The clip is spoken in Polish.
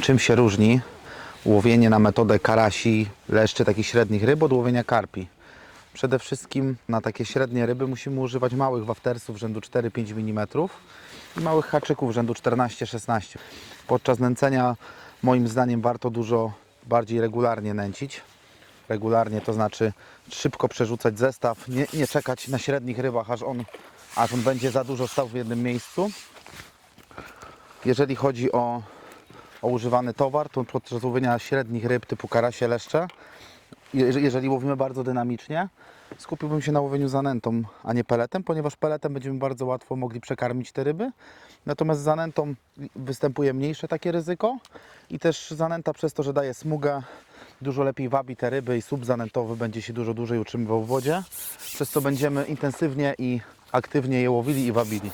Czym się różni łowienie na metodę karasi, leszczy, takich średnich ryb od łowienia karpi? Przede wszystkim na takie średnie ryby musimy używać małych waftersów rzędu 4-5 mm i małych haczyków rzędu 14-16. Podczas nęcenia moim zdaniem warto dużo bardziej regularnie nęcić. Regularnie to znaczy szybko przerzucać zestaw, nie, nie czekać na średnich rybach, aż on, aż on będzie za dużo stał w jednym miejscu. Jeżeli chodzi o, o używany towar, to podczas łowienia średnich ryb typu karasie, leszcze, je- jeżeli łowimy bardzo dynamicznie, skupiłbym się na łowieniu zanętą, a nie peletem, ponieważ peletem będziemy bardzo łatwo mogli przekarmić te ryby. Natomiast zanętą występuje mniejsze takie ryzyko i też zanęta przez to, że daje smugę, dużo lepiej wabi te ryby i słup zanętowy będzie się dużo dłużej utrzymywał w wodzie, przez co będziemy intensywnie i aktywnie je łowili i wabili.